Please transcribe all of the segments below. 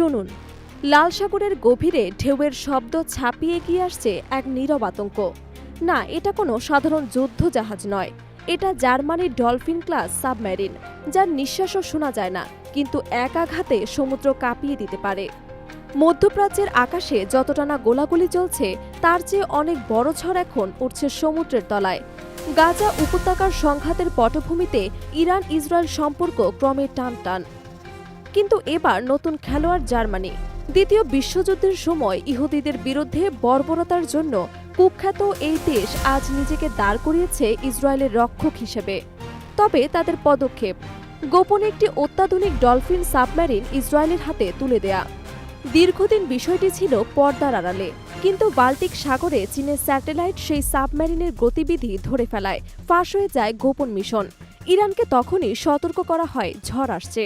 শুনুন। লাল সাগরের গভীরে ঢেউয়ের শব্দ ছাপিয়ে গিয়ে আসছে এক নীরব আতঙ্ক। না, এটা কোনো সাধারণ যুদ্ধ জাহাজ নয়। এটা জার্মানির ডলফিন ক্লাস সাবমেরিন, যার নিঃশ্বাসও শোনা যায় না, কিন্তু এক আঘাতে সমুদ্র কাঁপিয়ে দিতে পারে। মধ্যপ্রাচ্যের আকাশে যতটা না গোলাগুলি চলছে তার চেয়ে অনেক বড় ঝড় এখন উঠছে সমুদ্রের তলায়। গাজা উপত্যকার সংঘাতের পটভূমিতে ইরান ইসরায়েল সম্পর্ক ক্রমে টান টান কিন্তু এবার নতুন খেলোয়াড় জার্মানি। দ্বিতীয় বিশ্বযুদ্ধের সময় ইহুদিদের বিরুদ্ধে বর্বরতার জন্য কুখ্যাত এই দেশ আজ নিজেকে দাঁড় করিয়েছে ইসরায়েলের রক্ষক হিসেবে। তবে তাদের পদক্ষেপ, গোপনে একটি অত্যাধুনিক ডলফিন সাবমেরিন ইসরায়েলের হাতে তুলে দেয়া। দীর্ঘদিন বিষয়টি ছিল পর্দার আড়ালে, কিন্তু বাল্টিক সাগরে চীনের স্যাটেলাইট সেই সাবমেরিনের গতিবিধি ধরে ফেলায়, ফাঁস হয়ে যায় গোপন মিশন। ইরানকে তখনই সতর্ক করা হয়, ঝড় আসছে।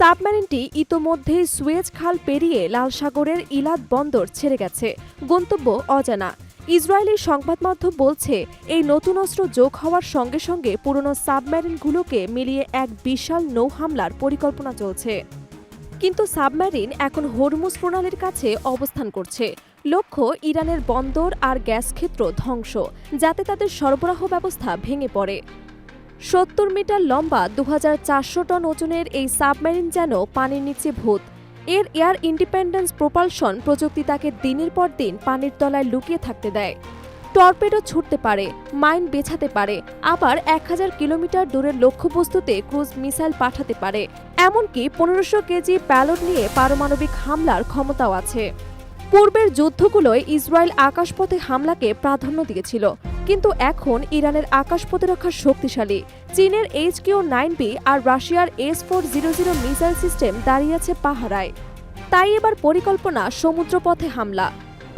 সাবমেরিনটি ইতোমধ্যেই সুয়েজ খাল পেরিয়ে লাল সাগরের ইলাদ বন্দর ছেড়ে গেছে। গন্তব্য অজানা। ইসরায়েলি সংবাদ মাধ্যম বলছে, এই নতুন অস্ত্র যোগ হওয়ার সঙ্গে সঙ্গে পুরনো সাবমেরিনগুলোকে মিলিয়ে এক বিশাল নৌ হামলার পরিকল্পনা চলছে। কিন্তু সাবমেরিন এখন হরমুজ প্রণালীর কাছে অবস্থান করছে। লক্ষ্য, ইরানের বন্দর আর গ্যাস ক্ষেত্র ধ্বংস, যাতে তাদের সরবরাহ ব্যবস্থা ভেঙে পড়ে। সত্তর মিটার লম্বা দু হাজার চারশো টন ওজনের এই সাবমেরিন যেন পানির নিচে ভূত। এর এয়ার ইন্ডিপেন্ডেন্স প্রোপালশন প্রযুক্তি তাকে দিনের পর দিন পানির তলায় লুকিয়ে থাকতে দেয়। টর্পেডো ছুটতে পারে, মাইন বেছাতে পারে, আবার এক হাজার কিলোমিটার দূরের লক্ষ্যবস্তুতে ক্রুজ মিসাইল পাঠাতে পারে। এমনকি পনেরোশো কেজি প্যালট নিয়ে পারমাণবিক হামলার ক্ষমতাও আছে। পূর্বের যুদ্ধগুলোয় ইসরায়েল আকাশপথে হামলাকে প্রাধান্য দিয়েছিল। কিন্তু এখন ইরানের আকাশ প্রতিরক্ষা শক্তিশালী। চীনের এইচ কিউ নাইন বি আর রাশিয়ার S four zero zero missile system দাঁড়িয়েছে পাহারায়। তাই এবার পরিকল্পনা সমুদ্রপথে হামলা।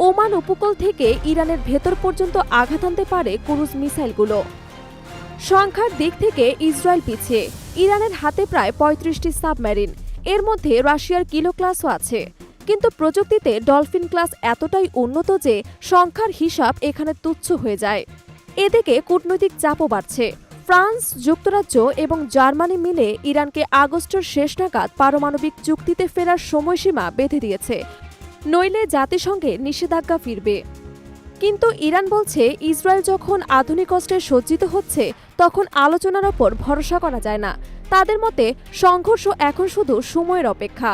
ওমান উপকূল থেকে ইরানের ভেতর পর্যন্ত আঘাত আনতে পারে ক্রুজ মিসাইলগুলো। সংখ্যার দিক থেকে ইসরায়েল পিছিয়ে। ইরানের হাতে প্রায় পঁয়ত্রিশটি সাবমেরিন। এর মধ্যে রাশিয়ার কিলো ক্লাসও আছে। কিন্তু প্রযুক্তিতে ডলফিন ক্লাস এতটাই উন্নত যে সংখ্যার হিসাব এখানে তুচ্ছ হয়ে যায়। এদিকে কূটনৈতিক চাপও বাড়ছে। ফ্রান্স, যুক্তরাজ্য এবং জার্মানি মিলে ইরানকে আগস্টের শেষ নাগাদ পারমাণবিক চুক্তিতে ফেরার সময়সীমা বেঁধে দিয়েছে। নইলে জাতিসংঘে নিষেধাজ্ঞা ফিরবে। কিন্তু ইরান বলছে, ইসরায়েল যখন আধুনিক অস্ত্রে সজ্জিত হচ্ছে, তখন আলোচনার ওপর ভরসা করা যায় না। তাদের মতে, সংঘর্ষ এখন শুধু সময়ের অপেক্ষা।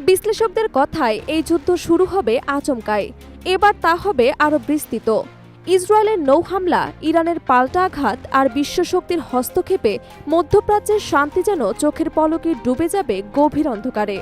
বিশ্লেষকদের কথায় এই যুদ্ধ শুরু হবে আচমকায়। এবার তা হবে আরও বিস্তৃত। ইসরায়েলের নৌ হামলা, ইরানের পাল্টা আঘাত আর বিশ্বশক্তির হস্তক্ষেপে মধ্যপ্রাচ্যের শান্তি যেন চোখের পলকে ডুবে যাবে গভীর অন্ধকারে।